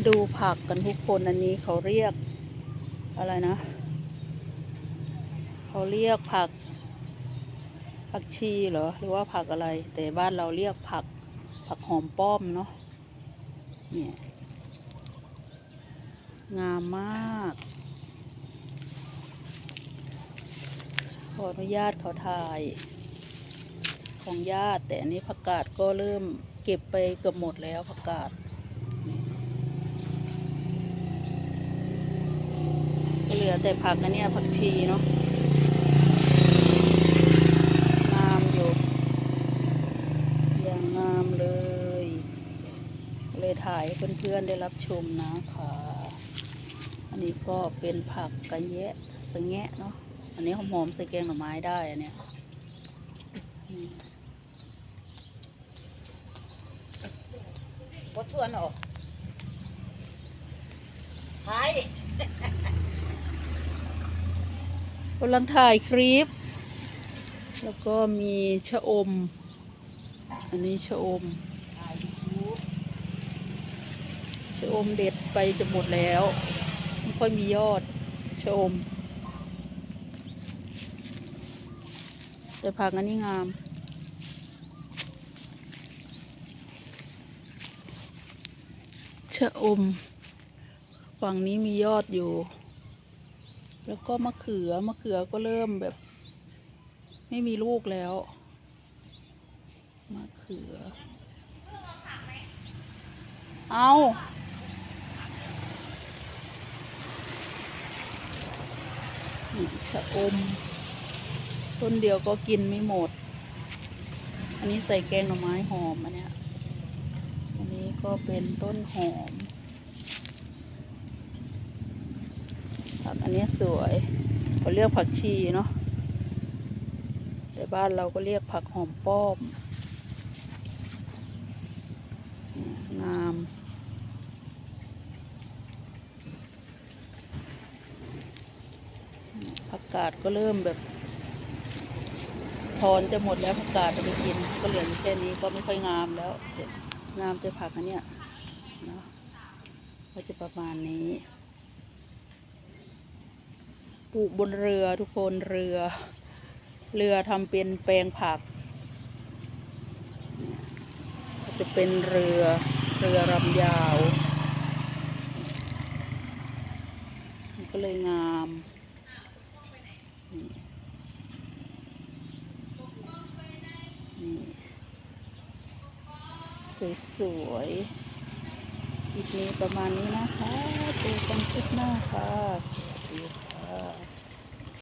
มาดูผักกันทุกคนอันนี้เขาเรียกอะไรนะ เขาเรียกผัก ผักชีเหรอ หรือว่าผักอะไร แต่บ้านเราเรียกผัก ผักหอมป้อมเนาะเนี่ยงามมาก ขออนุญาตเขาถ่าย ของญาติแต่อันนี้ผักกาดก็เริ่มเก็บไปเกือบหมดแล้วผักกาดนี่ก็เหลือ แต่ผักอันเนี้ยผักชีเนาะงามอยู่ อย่างงามเลย เลยถ่ายเพื่อนๆได้รับชมนะคะ อันนี้ก็เป็นผักกระแยะสะแงะเนาะ อันนี้หอมๆใส่แกงหน่อไม้ได้อันเนี้ยอืมบ่ชวนออกไป กำลังถ่ายคลิป แล้วก็มีชะอม อันนี้ชะอม ชะอมเด็ดไปจะหมดแล้ว ไม่ค่อยมียอดชะอม แต่ผักอันนี้งามชะอม ฝั่งนี้มียอดอยู่ แล้วก็มะเขือ มะเขือก็เริ่มแบบ ไม่มีลูกแล้ว มะเขือ เอานี่ชะอม ต้นเดียวก็กินไม่หมด อันนี้ใส่แกงหน่อไม้หอมอันเนี้ยอันนี้ก็เป็นต้นหอม ผักอันนี้สวยเขาเรียกผักชีเนาะแต่บ้านเราก็เรียกผักหอมป้อม งาม ผักกาดก็เริ่มแบบทอนจะหมดแล้วผักกาดจะไปกิน ก็เหลือแค่นี้ก็ไม่ค่อยงามแล้วงามจะผักอันเนี้ยเนาะก็จะประมาณนี้ ปลูกบนเรือทุกคนเรือ เรือทำเป็นแปลงผัก จะเป็นเรือเรือลำยาวมันก็เลยงามสวยๆคลิปนี้ประมาณนี้นะคะเจอกันคลิปหน้าค่ะ 어.